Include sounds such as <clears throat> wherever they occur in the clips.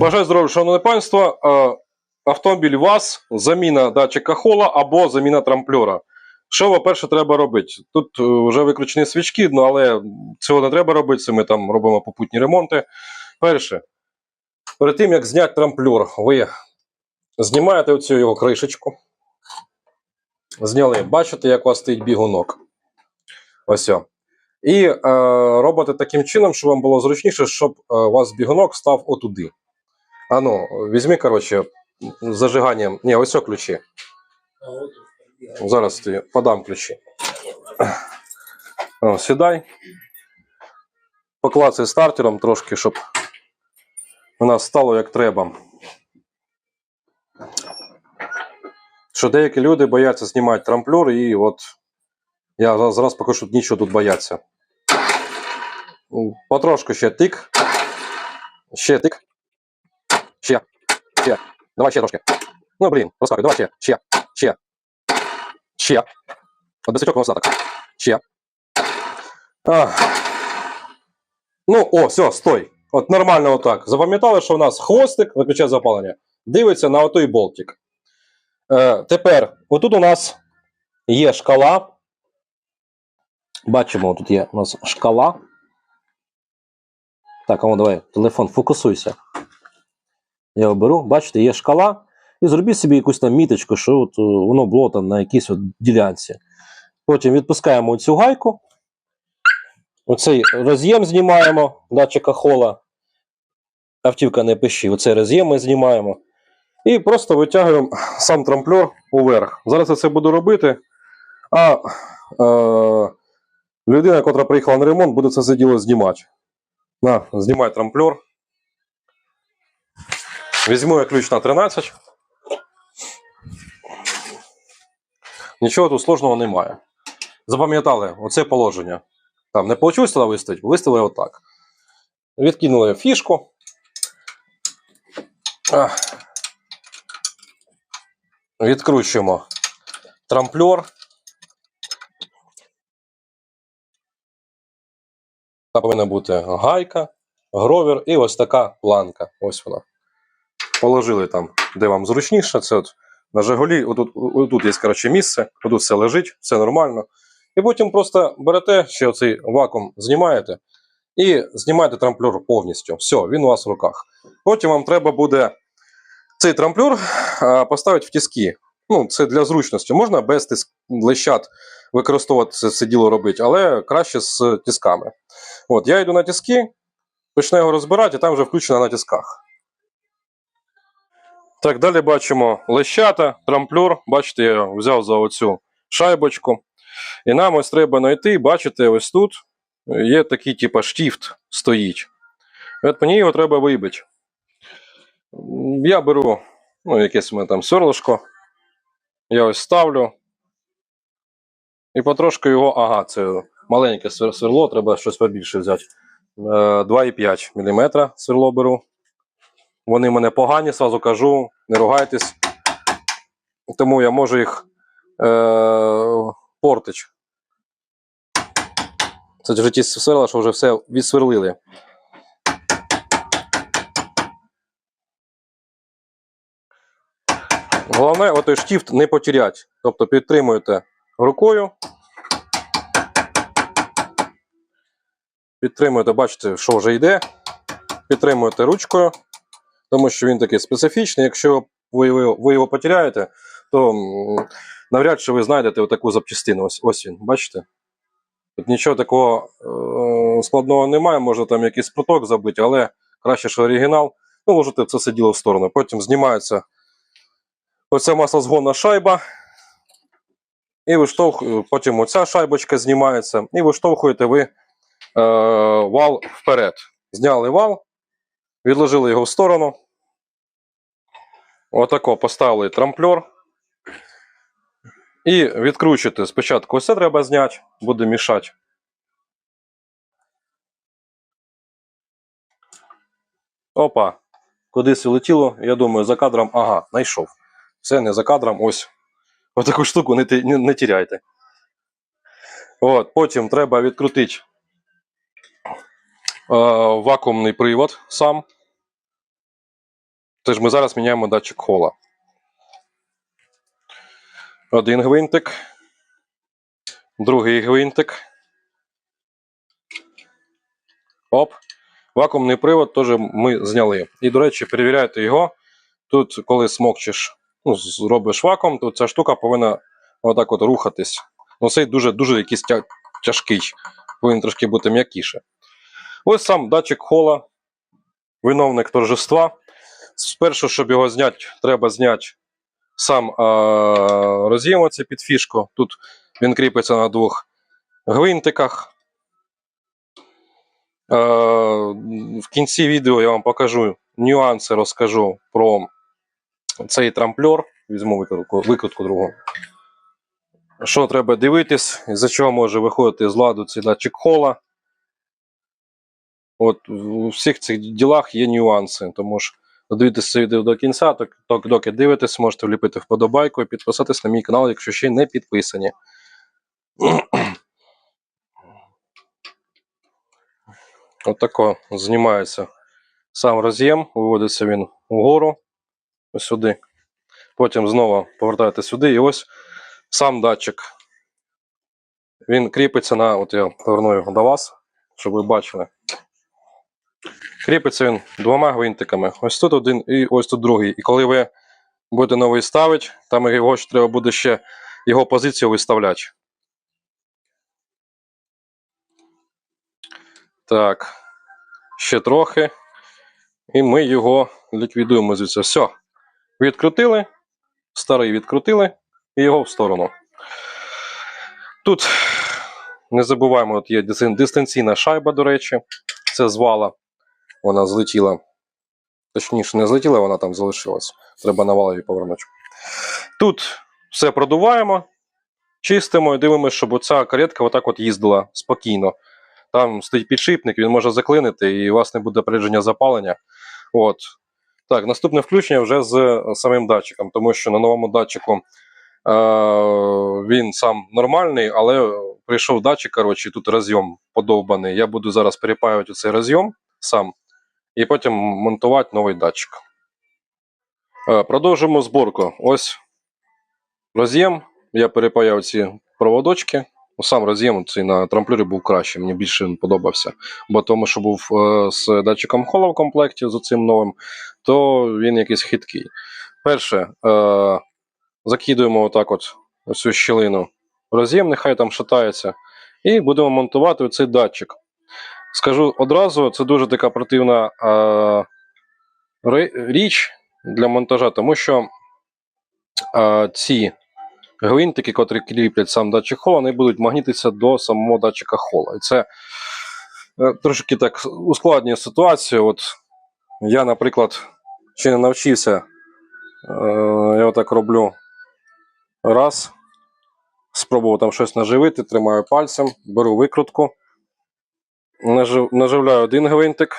Бажаю здоров'я, шановне панство. Е, Автомобіль ВАЗ, заміна датчика хола або заміна трамплера. Що, по-перше, треба робити? Тут е, вже виключені свічки, ну, але цього не треба робити, це ми там робимо попутні ремонти. Перше, перед тим як зняти трамплер, ви знімаєте оцю його кришечку. Зняли, бачите, як у вас стоїть бігунок. Ось. І е, робите таким чином, щоб вам було зручніше, щоб е, у вас бігунок став отуди. А ну, візьми, коротше, зажиганням. Ні, ось ключі. Зараз ти подам ключі. О, сідай. Поклацай стартером трошки, щоб у нас стало як треба. Що деякі люди бояться знімати трамплер, і от я зараз покажу, що нічого тут бояться. Потрошку ще тик. Ще тик. Ще. Ще. Давай ще трошки. Ну, блін, розкакуй, давай ще. Ще. Ще. Ще. От десятьох у нас. Ще. А. Ну, о, все, стой. От нормально отак. Запам'ятали, що у нас хвостик, виключає запалення, дивиться на отой болтик. Е, тепер, отут у нас є шкала. Бачимо, тут є у нас шкала. Так, а ну давай, телефон, фокусуйся. Я оберу, бачите, є шкала. І зробіть собі якусь там міточку, що от, е, воно було там на якійсь от ділянці. Потім відпускаємо цю гайку. Оцей роз'єм знімаємо, датчика хола. Автівка не пиші. Оцей роз'єм ми знімаємо. І просто витягуємо сам трамплер уверх. Зараз я це буду робити. А е, людина, яка приїхала на ремонт, буде це все діло знімати. На, знімай трамплер. Візьму я ключ на 13. Нічого тут сложного немає. Запам'ятали, оце положення. Там не вийшло туди виставити, виставили отак. Відкинули фішку. Відкручуємо трамплер. Там повинна бути гайка, гровер і ось така планка. Ось вона. Положили там, де вам зручніше. Це от на Жигулі, отут, отут є коротше, місце, отут все лежить, все нормально. І потім просто берете ще оцей вакуум, знімаєте і знімаєте трамплер повністю. Все, він у вас в руках. Потім вам треба буде цей трамплер а, поставити в тиски. Ну, це для зручності. Можна без тиск лещат використовувати це, це діло робити, але краще з тисками. От, я йду на тиски, почну його розбирати, і там вже включено на тисках. Так, далі бачимо лещата, трамплер. Бачите, я взяв за оцю шайбочку. І нам ось треба знайти, бачите, ось тут є такий, типу, штіфт стоїть. От мені його треба вибити. Я беру, ну, якесь у там сверлишко. Я ось ставлю. І потрошки його, ага, це маленьке свер- сверло, треба щось побільше взяти. Е, 2,5 мм сверло беру. Вони мене погані, сразу кажу, не ругайтесь. Тому я можу їх е, портич. Це вже ті сверла, що вже все відсверлили. Головне, отой штіфт не потерять. Тобто підтримуєте рукою. Підтримуєте, бачите, що вже йде. Підтримуєте ручкою, тому що він такий специфічний. Якщо ви, ви, ви його потеряєте, то навряд чи ви знайдете таку запчастину. Ось, ось він, бачите? Тут нічого такого е, складного немає, можна там якийсь проток забити, але краще, що оригінал. Ну, ложите це все діло в сторону. Потім знімається оця маслозгонна шайба. І виштовх... потім оця шайбочка знімається, і виштовхуєте ви е, вал вперед. Зняли вал, відложили його в сторону. Отако поставили трамплер. І відкручуєте спочатку це треба зняти, буде мішати. Опа, кудись улетіло, я думаю, за кадром, ага, знайшов. Все не за кадром, ось. Отаку штуку не, не, не тіряйте. От, потім треба відкрутити вакуумний привод сам. Тож ми зараз міняємо датчик хола. Один гвинтик, другий гвинтик. Оп. Вакуумний привод теж ми зняли. І, до речі, перевіряйте його. Тут, коли смокчеш, ну, зробиш вакуум, то ця штука повинна отак от рухатись. Ну, цей дуже дуже якийсь тяжкий, повинен трошки бути м'якіше. Ось сам датчик хола, виновник торжества. Спершу, щоб його зняти, треба зняти сам роз'єм оце під фішку. Тут він кріпиться на двох гвинтиках. Е, в кінці відео я вам покажу нюанси, розкажу про цей трамплер. Візьму викрутку, викрутку другу. Що треба дивитись, з-за чого може виходити з ладу цей датчик хола. От у всіх цих ділах є нюанси, тому що дивитися це відео до кінця, так, так доки дивитесь, можете вліпити вподобайку і підписатись на мій канал, якщо ще не підписані. <clears throat> Отако знімається сам роз'єм, виводиться він вгору, ось сюди. Потім знову повертаєте сюди, і ось сам датчик. Він кріпиться на, от я поверну його до вас, щоб ви бачили. Кріпиться він двома гвинтиками. Ось тут один і ось тут другий. І коли ви будете новий ставити, там його ще треба буде ще його позицію виставляти. Так, ще трохи. І ми його ліквідуємо звідси. Все. Відкрутили, старий відкрутили і його в сторону. Тут не забуваємо, от є дистанційна шайба, до речі, це з вала. Вона злетіла. Точніше, не злетіла, вона там залишилась. Треба на валові повернути. Тут все продуваємо, чистимо і дивимося, щоб оця каретка отак от їздила спокійно. Там стоїть підшипник, він може заклинити, і у вас не буде передження запалення. От. Так, наступне включення вже з е, самим датчиком, тому що на новому датчику е, він сам нормальний, але прийшов датчик, коротше, тут розйом подовбаний. Я буду зараз перепаювати цей розйом сам і потім монтувати новий датчик. Е, продовжимо зборку. Ось роз'єм. Я перепаяв ці проводочки. Сам роз'єм цей на трамплюрі був краще, мені більше він подобався. Бо тому, що був е, з датчиком хола в комплекті з цим новим, то він якийсь хиткий. Перше, е, закидуємо отак от цю щілину роз'єм, нехай там шатається, і будемо монтувати цей датчик. Скажу одразу, це дуже така противна е, річ для монтажа, тому що е, ці гвинтики, котрі кріплять сам датчик хола, вони будуть магнітитися до самого датчика хола. І це е, трошки так ускладнює ситуацію. От я, наприклад, ще не навчився. Е, я отак роблю раз. Спробував там щось наживити, тримаю пальцем, беру викрутку, наживляю один гвинтик.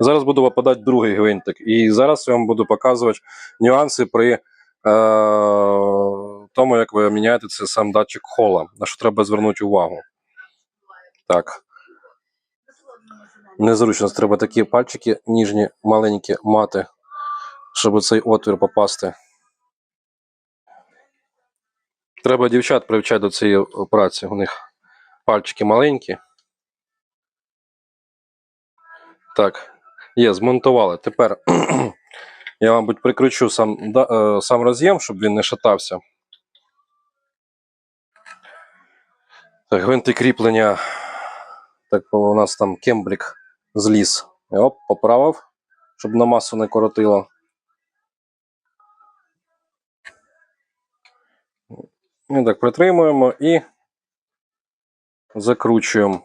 Зараз буду випадати другий гвинтик. І зараз я вам буду показувати нюанси при е, тому, як ви міняєте це сам датчик хола, на що треба звернути увагу. Так. Незручно, треба такі пальчики ніжні, маленькі мати, щоб у цей отвір попасти. Треба дівчат привчати до цієї праці. У них пальчики маленькі. Так, є, змонтували. Тепер <clears throat> я, мабуть, прикручу сам, да- е, сам роз'єм, щоб він не шатався. Так, гвинти кріплення. Так, у нас там кембрик зліз. Оп, поправив, щоб на масу не коротило. І так притримуємо і закручуємо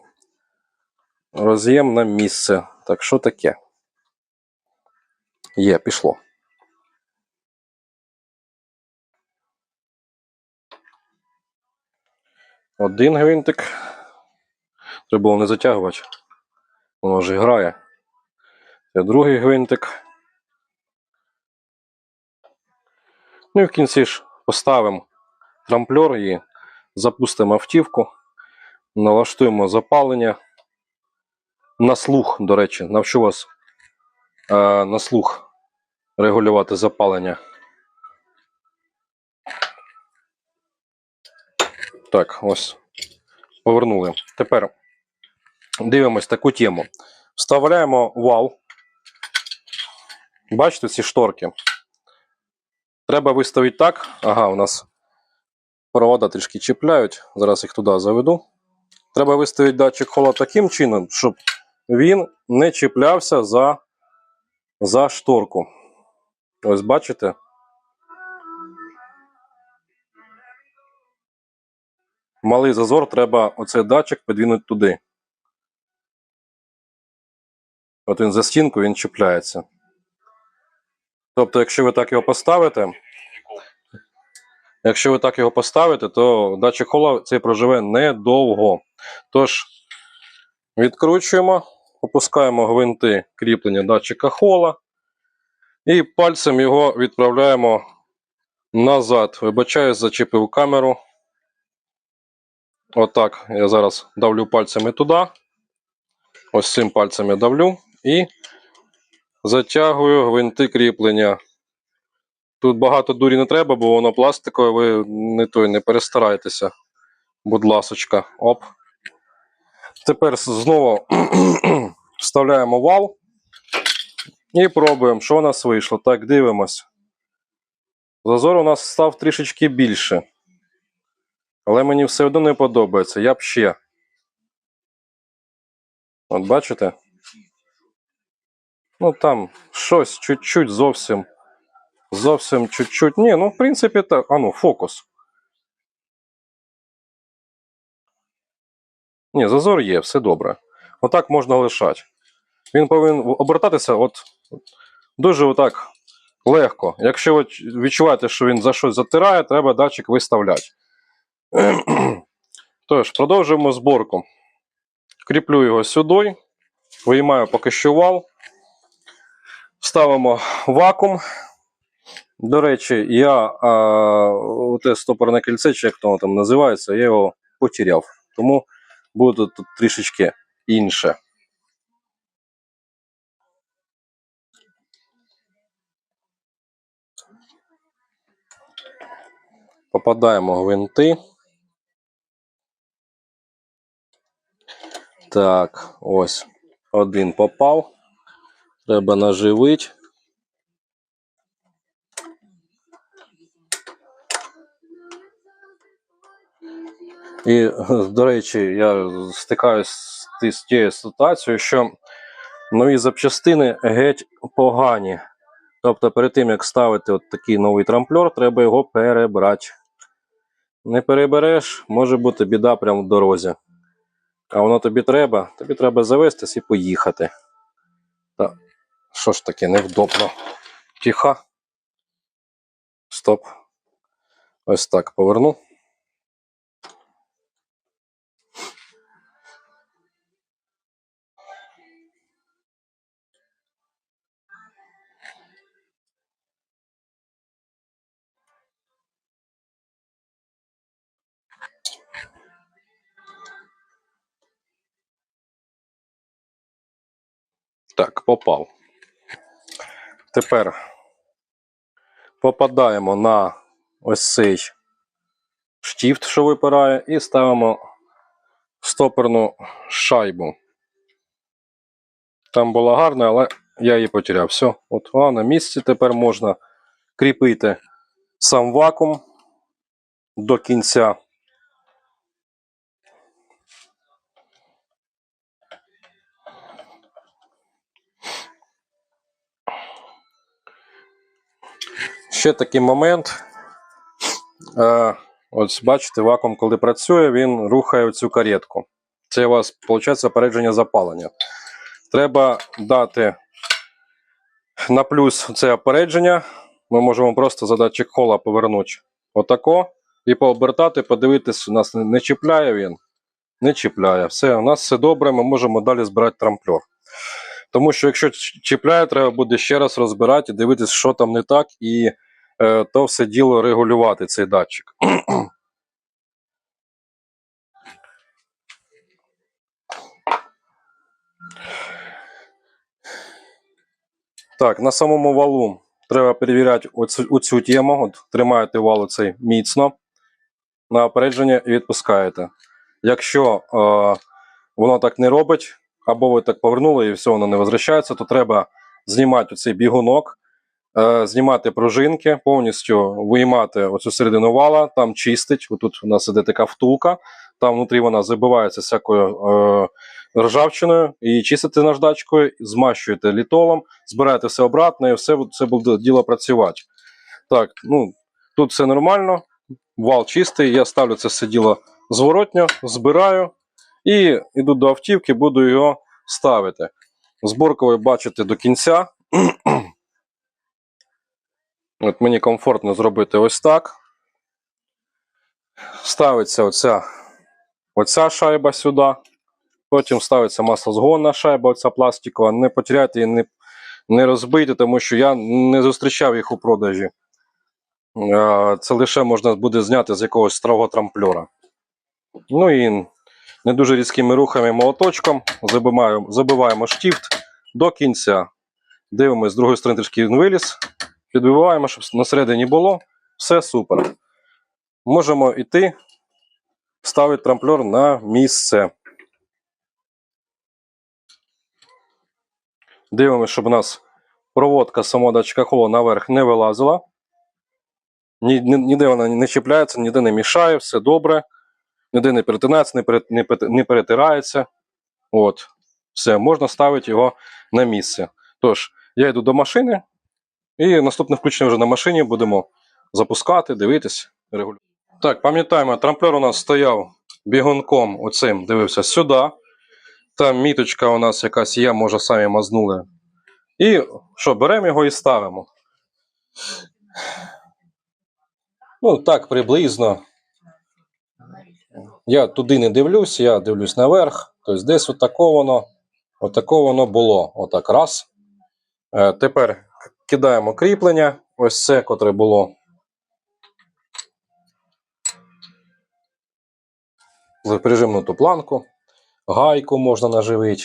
роз'єм на місце. Так, що таке? Є, пішло. Один гвинтик. Треба було не затягувати. Воно вже грає. Це другий гвинтик. Ну і в кінці ж поставимо трамплер і запустимо автівку, налаштуємо запалення. На слух, до речі, навчу вас е, на слух регулювати запалення. Так, ось. Повернули. Тепер дивимось таку тему. Вставляємо вал. Бачите ці шторки? Треба виставити так. Ага, у нас провода трішки чіпляють. Зараз їх туди заведу. Треба виставити датчик хола таким чином, щоб він не чіплявся за, за шторку. Ось бачите? Малий зазор треба оцей датчик підвинути туди. От він за стінку він чіпляється. Тобто, якщо ви так його поставите, якщо ви так його поставите, то датчик хола цей проживе недовго. Тож, відкручуємо, опускаємо гвинти кріплення датчика хола і пальцем його відправляємо назад. Вибачаюсь, зачепив камеру. Отак. Я зараз давлю пальцями туди. Ось цим пальцем я давлю і затягую гвинти кріплення. Тут багато дурі не треба, бо воно пластикове, ви не той не перестарайтеся. Будь ласочка. Оп. Тепер знову <clears throat> вставляємо вал і пробуємо, що у нас вийшло. Так, дивимось. Зазор у нас став трішечки більше. Але мені все одно не подобається. Я б ще. От бачите? Ну там щось чуть-чуть зовсім. Зовсім чуть-чуть. Ні, ну в принципі так. А ну, фокус. Ні, зазор є, все добре. Отак можна лишати. Він повинен обертатися от дуже отак легко. Якщо ви відчуваєте, що він за щось затирає, треба датчик виставляти. <clears throat> Тож, продовжуємо зборку. Кріплю його сюди, виймаю поки що вал, ставимо вакуум. До речі, я те стопорне кільце, чи як воно там називається, я його потеряв. Тому буде тут трішечки інше. Попадаємо гвинти. Так, ось один попав. Треба наживити. І, <laughs> до речі, я стикаюся з тією ситуацією, що нові запчастини геть погані. Тобто, перед тим, як ставити от такий новий трамплер, треба його перебрати. Не перебереш, може бути біда прямо в дорозі. А воно тобі треба, тобі треба завестись і поїхати. Та що ж таке, невдобно. Тихо. Стоп. Ось так поверну. Так, попав. Тепер попадаємо на ось цей штіфт, що випирає, і ставимо стоперну шайбу. Там була гарна, але я її потеряв. Все, от вона на місці. Тепер можна кріпити сам вакуум до кінця. Ще такий момент. Е, ось бачите, вакуум, коли працює, він рухає цю каретку. Це у вас, виходить, опередження запалення. Треба дати на плюс це опередження. Ми можемо просто за датчик хола повернути отако і пообертати, подивитись, у нас не- чіпляє він. Не чіпляє. Все, у нас все добре, ми можемо далі збирати трамплер. Тому що якщо чіпляє, треба буде ще раз розбирати, і дивитись, що там не так, і то все діло регулювати цей датчик. <clears throat> Так, на самому валу треба перевіряти оцю, оцю тему. От, тримаєте вал оцей міцно на опередження і відпускаєте. Якщо е, воно так не робить, або ви так повернули і все воно не возвращається, то треба знімати оцей бігунок, е, знімати пружинки, повністю виймати оцю середину вала, там чистить. Отут у нас іде така втулка, там внутрі вона забивається всякою е, ржавчиною, і чистите наждачкою, змащуєте літолом, збираєте все обратно і все, це буде діло працювати. Так, ну тут все нормально, вал чистий, я ставлю це все діло зворотньо, збираю і йду до автівки, буду його ставити. Зборку бачите до кінця. <clears throat> От мені комфортно зробити ось так. Ставиться оця, оця шайба сюди. Потім ставиться маслозгонна шайба, оця пластикова. Не потеряйте і не, не розбийте, тому що я не зустрічав їх у продажі. Це лише можна буде зняти з якогось старого трамплера. Ну і не дуже різкими рухами молоточком забиваємо, забиваємо штифт до кінця. Дивимось з другої сторони трішки він виліз. Підбиваємо, щоб на середині було. Все супер. Можемо йти, ставити трамплер на місце. Дивимося, щоб у нас проводка самого чехола наверх не вилазила. Ні, ні- ніде вона не чіпляється, ніде не мішає, все добре. Ніде не перетинається, не, пере- не, не перетирається. От. Все, можна ставити його на місце. Тож, я йду до машини, і наступне включення вже на машині будемо запускати, дивитись, регулювати. Так, пам'ятаємо, трамплер у нас стояв бігунком оцим, дивився сюди. Там міточка у нас якась є, може самі мазнули. І що, беремо його і ставимо. Ну, так, приблизно. Я туди не дивлюсь, я дивлюсь наверх. Тобто десь отако воно, отако воно було. Отак раз. Е, тепер кидаємо кріплення. Ось це, котре було. Прижимнуту планку. Гайку можна наживити.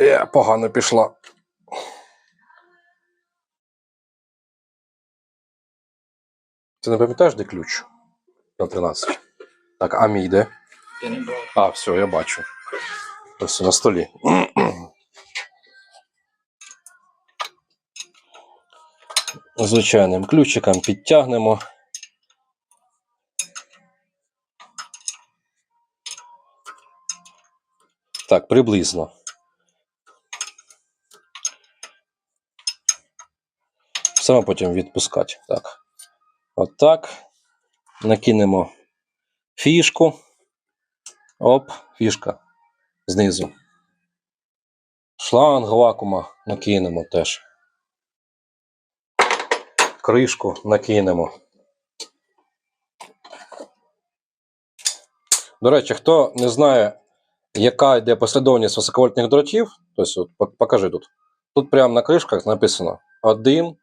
Е, погано пішла. Ти не пам'ятаєш, де ключ? На 13. Так, а мій де? Я не брав. А, все, я бачу. Ось на столі. <clears throat> Звичайним ключиком підтягнемо. Так, приблизно. Саме потім відпускати. Так. Отак. Накинемо фішку. Оп, фішка знизу. Шланг вакуума накинемо теж. Кришку накинемо. До речі, хто не знає, яка йде послідовність високовольтних дротів, тобто, от, покажи тут. Тут прямо на кришках написано один,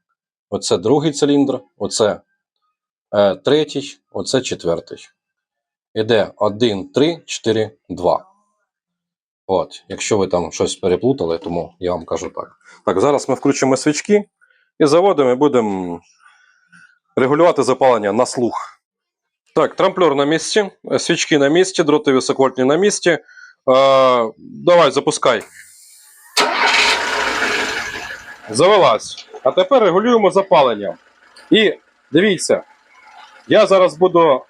оце другий циліндр, оце е, третій, оце четвертий. Іде 1, 3, 4, 2. От, якщо ви там щось переплутали, тому я вам кажу так. Так, зараз ми включимо свічки і заводимо і будемо регулювати запалення на слух. Так, трамплер на місці, е, свічки на місці, дроти високовольтні на місці. Е, давай, запускай. Завелась. А тепер регулюємо запалення. І дивіться, я зараз буду е,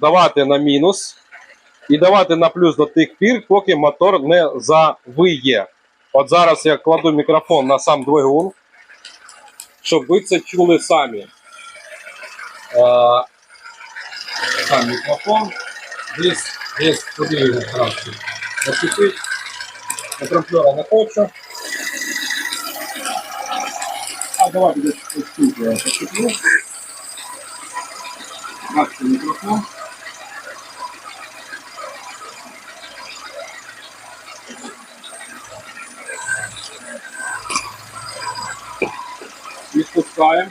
давати на мінус і давати на плюс до тих пір, поки мотор не завиє. От зараз я кладу мікрофон на сам двигун, щоб ви це чули самі. Сам мікрофон. Десь, десь куди його краще закипить. На не хочу. А давайте десь я закиплю. Так, мікрофон. Відпускаємо.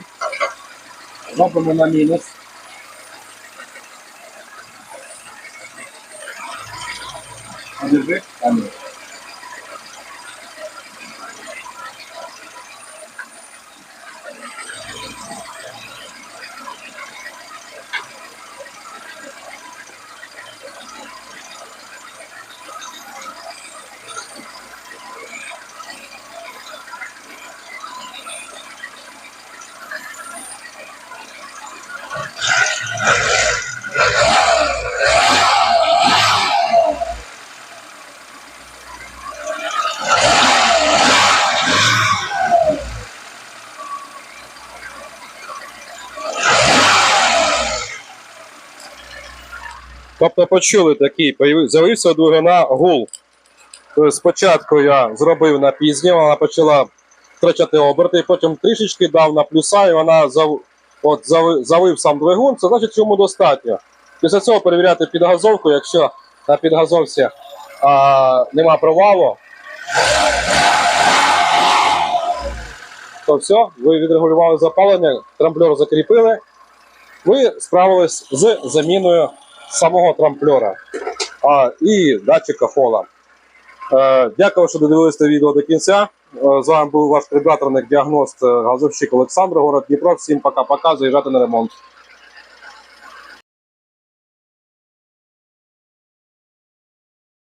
Робимо на мінус. А держи? А Тобто почули такий, з'явився двигуна гул. Тобто спочатку я зробив на пізні, вона почала втрачати оберти, потім трішечки дав на плюса, і вона зав... от, зави- завив сам двигун, це значить йому достатньо. Після цього перевіряти підгазовку, якщо на підгазовці а, нема провалу, то все, ви відрегулювали запалення, трамблер закріпили, ви справились з заміною самого трамплера а, і датчика хола. Е, дякую, що додивилися відео до кінця. Е, з вами був ваш предбаторник, діагност, е, газовщик Олександр, город Дніпро. Всім пока-пока, Заїжджати на ремонт.